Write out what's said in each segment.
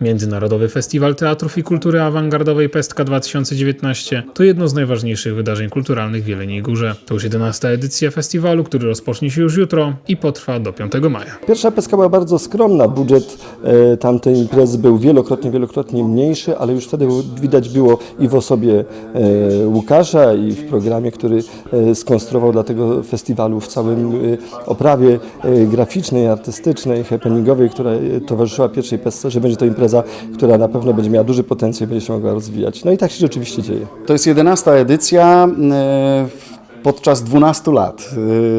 Międzynarodowy Festiwal Teatrów i Kultury Awangardowej Pestka 2019 to jedno z najważniejszych wydarzeń kulturalnych w Jeleniej Górze. To już 11 edycja festiwalu, który rozpocznie się już jutro i potrwa do 5 maja. Pierwsza peska była bardzo skromna. Budżet e, tamtej imprezy był wielokrotnie, wielokrotnie mniejszy, ale już wtedy widać było i w osobie e, Łukasza, i w programie, który e, skonstruował dla tego festiwalu w całym e, oprawie e, graficznej, artystycznej, happeningowej, która e, towarzyszyła pierwszej pesce, że będzie to impreza, która na pewno będzie miała duży potencjał i będzie się mogła rozwijać. No i tak się rzeczywiście dzieje. To jest 11 edycja e, podczas 12 lat,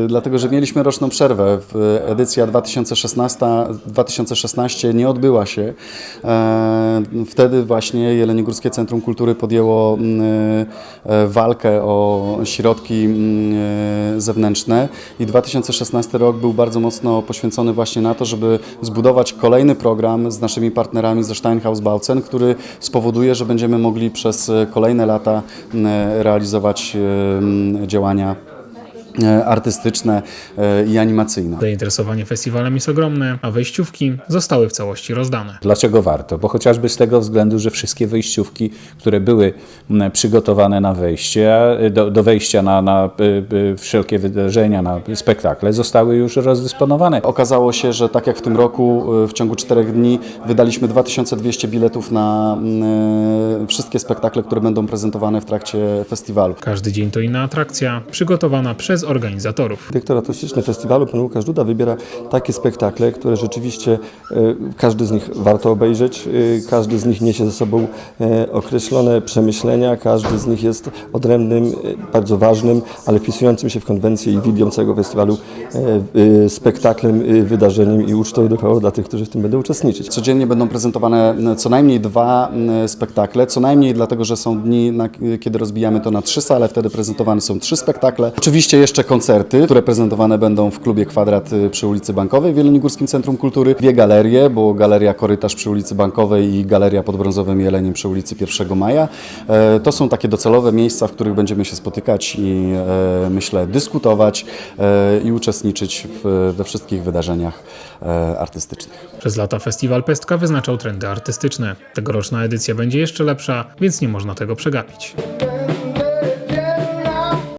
e, dlatego że mieliśmy roczną przerwę. Edycja 2016, 2016 nie odbyła się. E, Wtedy właśnie Jeleniogórskie Centrum Kultury podjęło mm, e, walkę o środki mm, e, zewnętrzne i 2016 rok był bardzo mocno poświęcony właśnie na to, żeby zbudować kolejny program z naszymi partnerami ze Steinhaus Bautzen, który spowoduje, że będziemy mogli przez kolejne lata m, realizować e, m, działania e, artystyczne e, i animacyjne. Zainteresowanie festiwalem jest ogromne, a wejściówki zostały w całości rozdane. Dlaczego warto? Bo chociażby z tego względu, że wszystkie wejściówki, które były przygotowane na wejście, do, do wejścia na, na wszelkie wydarzenia, na spektakle, zostały już rozdysponowane. Okazało się, że tak jak w tym roku e, w ciągu czterech dni wydaliśmy 2200 biletów na e, wszystkie spektakle, które będą prezentowane w trakcie festiwalu. Każdy dzień to inna atrakcja, przygotowana przez organizatorów. Dyrektor artystyczny festiwalu, pan Łukasz Duda, wybiera takie spektakle, które rzeczywiście e, każdy z nich warto obejrzeć, e, każdy z nich niesie ze sobą e, określone przemyślenia, każdy z nich jest odrębnym, bardzo ważnym, ale wpisującym się w konwencję i widią całego festiwalu spektaklem, wydarzeniem i ucztą dopiero dla tych, którzy w tym będą uczestniczyć. Codziennie będą prezentowane co najmniej dwa spektakle, co najmniej dlatego, że są dni, kiedy rozbijamy to na trzy sale, wtedy prezentowane są trzy spektakle. Oczywiście jeszcze koncerty, które prezentowane będą w klubie Kwadrat y, przy ulicy Bankowej w Jeleniogórskim Centrum Kultury. Dwie galerie, bo Galeria Korytarz przy ulicy Bankowej i Galeria pod Brązowym Jeleniem przy ulicy 1 Maja. E, To są takie docelowe miejsca, w których będziemy się spotykać i e, myślę dyskutować e, i uczestniczyć w, we wszystkich wydarzeniach artystycznych. Przez lata festiwal Pestka wyznaczał trendy artystyczne. Tegoroczna edycja będzie jeszcze lepsza, więc nie można tego przegapić.